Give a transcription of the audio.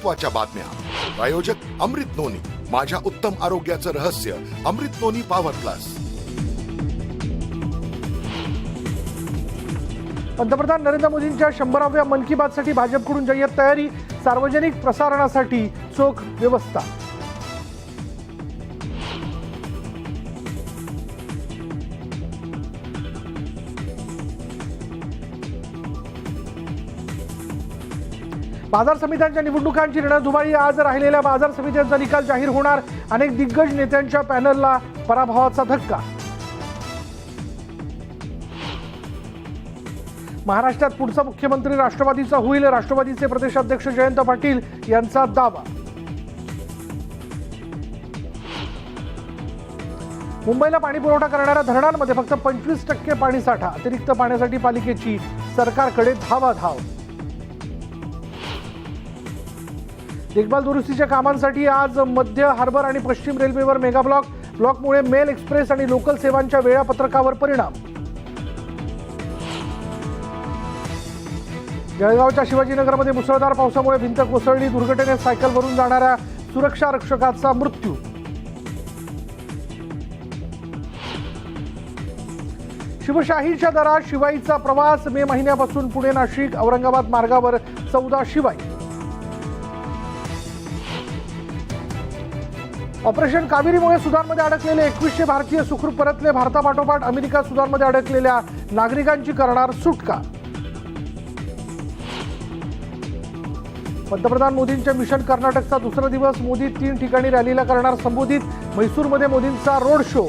महत्त्वाच्या बातम्या. प्रायोजक अमृत नोनी माझ्या उत्तम आरोग्याचं रहस्य अमृत नोनी पॉवर प्लस पंतप्रधान नरेंद्र मोदींच्या शंभराव्या मन की बातसाठी भाजपकडून जय्यत तयारी सार्वजनिक प्रसारणासाठी चोख व्यवस्था. बाजार समित्यांच्या निवडणुकांची रणधुमाळी आज राहिलेल्या बाजार समित्यांचा निकाल जाहीर होणार. अनेक दिग्गज नेत्यांच्या पॅनलला पराभवाचा धक्का. महाराष्ट्रात पुढचा मुख्यमंत्री राष्ट्रवादीचा होईल. राष्ट्रवादीचे प्रदेशाध्यक्ष जयंत पाटील यांचा दावा. मुंबईला पाणी पुरवठा करणाऱ्या धरणांमध्ये फक्त पंचवीस टक्के पाणीसाठा अतिरिक्त पाण्यासाठी पालिकेची सरकारकडे धावाधाव. देखभाल दुरुस्तीच्या कामांसाठी आज मध्य हार्बर आणि पश्चिम रेल्वेवर मेगा ब्लॉक. ब्लॉकमुळे मेल एक्सप्रेस आणि लोकल सेवांच्या वेळापत्रकावर परिणाम. जळगावच्या शिवाजीनगरमध्ये मुसळधार पावसामुळे भिंत कोसळली. दुर्घटनेत सायकलवरून जाणाऱ्या सुरक्षा रक्षकाचा मृत्यू. शिवशाहीच्या दरात शिवाईचा प्रवास मे महिन्यापासून पुणे नाशिक औरंगाबाद मार्गावर चौदा शिवाई. ऑपरेशन कावेरीमुळे सुदानमध्ये अडकलेले एकवीसशे भारतीय सुखरूप परतले. भारतापाठोपाठ अमेरिका सुदानमध्ये अडकलेल्या नागरिकांची करणार सुटका. पंतप्रधान मोदींच्या मिशन कर्नाटकचा दुसरा दिवस. मोदी तीन ठिकाणी रॅलीला करणार संबोधित. म्हैसूरमध्ये मोदींचा रोड शो.